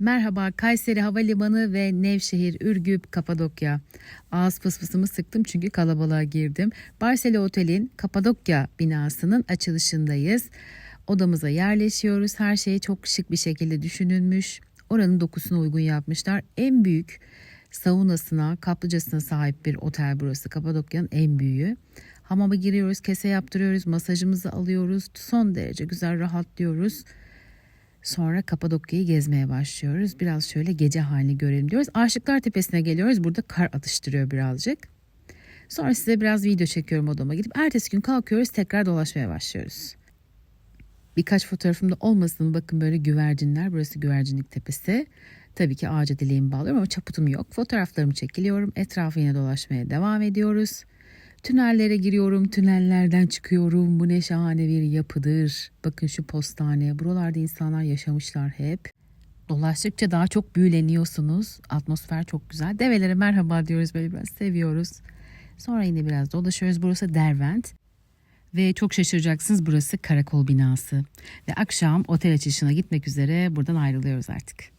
Merhaba Kayseri Havalimanı ve Nevşehir, Ürgüp, Kapadokya. Ağız fısfısımı sıktım çünkü kalabalığa girdim. Barcelo Otel'in Kapadokya binasının açılışındayız. Odamıza yerleşiyoruz. Her şey çok şık bir şekilde düşünülmüş. Oranın dokusuna uygun yapmışlar. En büyük saunasına, kaplıcasına sahip bir otel burası. Kapadokya'nın en büyüğü. Hamama giriyoruz, kese yaptırıyoruz, masajımızı alıyoruz. Son derece güzel rahatlıyoruz. Sonra Kapadokya'yı gezmeye başlıyoruz. Biraz şöyle gece halini görelim diyoruz. Aşıklar Tepesi'ne geliyoruz. Burada kar atıştırıyor birazcık. Sonra size biraz video çekiyorum odama gidip. Ertesi gün kalkıyoruz tekrar dolaşmaya başlıyoruz. Birkaç fotoğrafımda olmasın bakın böyle güvercinler. Burası güvercinlik tepesi. Tabii ki ağaca dileğimi bağlıyorum ama çaputum yok. Fotoğraflarımı çekiliyorum. Etrafı yine dolaşmaya devam ediyoruz. Tünellere giriyorum, tünellerden çıkıyorum. Bu ne şahane bir yapıdır. Bakın şu postane. Buralarda insanlar yaşamışlar hep. Dolaştıkça daha çok büyüleniyorsunuz. Atmosfer çok güzel. Develere merhaba diyoruz böyle biraz seviyoruz. Sonra yine biraz dolaşıyoruz. Burası Dervent. Ve çok şaşıracaksınız burası karakol binası. Ve akşam otel açılışına gitmek üzere buradan ayrılıyoruz artık.